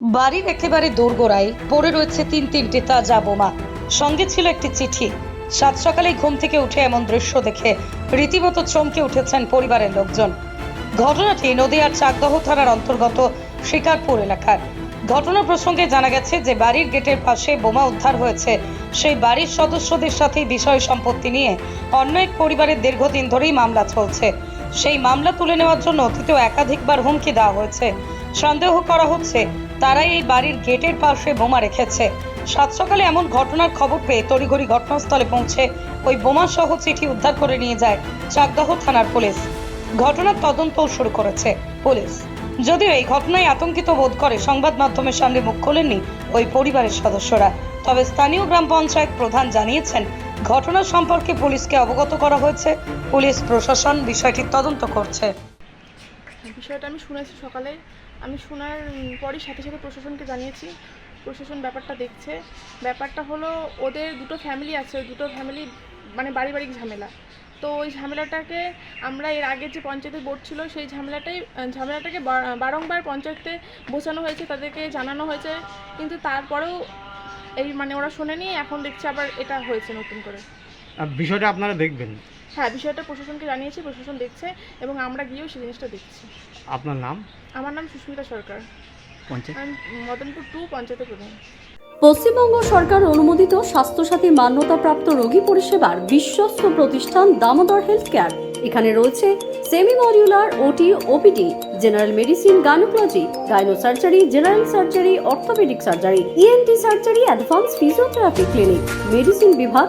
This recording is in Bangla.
বাড়ির একেবারে দোরগোড়ায় পড়ে রয়েছে তিন তিনটি তাজা বোমা। সঙ্গে ছিল একটি চিঠি। সাত সকালেই ঘুম থেকে উঠে এমন দৃশ্য দেখে রীতিমতো চমকে উঠেছেন পরিবারের লোকজন। ঘটনাটি নদীয়ার চাকদহ থানার অন্তর্গত শিকারপুর এলাকার। ঘটনা প্রসঙ্গে জানা গেছে যে বাড়ির গেটের পাশে বোমা উদ্ধার হয়েছে। সেই বাড়ির সদস্যদের সাথে বিষয় সম্পত্তি নিয়ে অন্য এক পরিবারের দীর্ঘদিন ধরেই মামলা চলছে। সেই মামলা তুলে নেওয়ার জন্য অতীতেও একাধিকবার হুমকি দেওয়া হয়েছে। সন্দেহ করা হচ্ছে তারাই এই বাড়ির গেটের পাশে বোমা রেখেছে। সাত সকালে এমন ঘটনার খবর পেয়ে তড়িঘড়ি ঘটনাস্থলে পৌঁছে ওই বোমা সহ চিঠি উদ্ধার করে নিয়ে যায় চাকদহ থানার পুলিশ। ঘটনার তদন্ত শুরু করেছে পুলিশ। যদিও এই ঘটনায় আতঙ্কিত বোধ করে সংবাদ মাধ্যমের সামনে মুখ খোলেননি ওই পরিবারের সদস্যরা। তবে স্থানীয় গ্রাম পঞ্চায়েত প্রধান জানিয়েছেন, ঘটনা সম্পর্কে পুলিশকে অবগত করা হয়েছে। পুলিশ প্রশাসন বিষয়টি তদন্ত করছে। বিষয়টা আমি শুনেছি সকালে। আমি শোনার পরই সাথে সাথে প্রশাসনকে জানিয়েছি। প্রশাসন ব্যাপারটা দেখছে। ব্যাপারটা হলো, ওদের দুটো ফ্যামিলি আছে। ওই দুটো ফ্যামিলি মানে বাড়ি বাড়ি ঝামেলা। তো ওই ঝামেলাটাকে আমরা এর আগে যে পঞ্চায়েতের বোর্ড ছিল, সেই ঝামেলাটাই, ঝামেলাটাকে বারংবার পঞ্চায়েতে বোঝানো হয়েছে, তাদেরকে জানানো হয়েছে। কিন্তু তারপরেও এই মানে ওরা শোনেনি, এখন দেখছি আবার এটা হয়েছে নতুন করে। বিষয়টা আপনারা দেখবেন। হ্যাঁ বিষয়টা প্রশাসনকে জানিয়েছি প্রশাসন দেখছে এবং আমরা গিয়েও সেই জিনিসটা দেখছি। আপনার নাম? আমার নাম সুস্মিতা সরকার। পঞ্চায়েত? মদনপুর টু পঞ্চায়েতের প্রধান। পশ্চিমবঙ্গ সরকার অনুমোদিত স্বাস্থ্যসাথী মান্যতাপ্রাপ্ত রোগী পরিষেবার বিশ্বস্ত প্রতিষ্ঠান দামোদর হেলথ কেয়ার এখানে রয়েছে semi modular OT OPD general medicine gynaecology gynae surgery general surgery orthopaedic surgery ENT surgery advance physiotherapy clinic medicine বিভাগ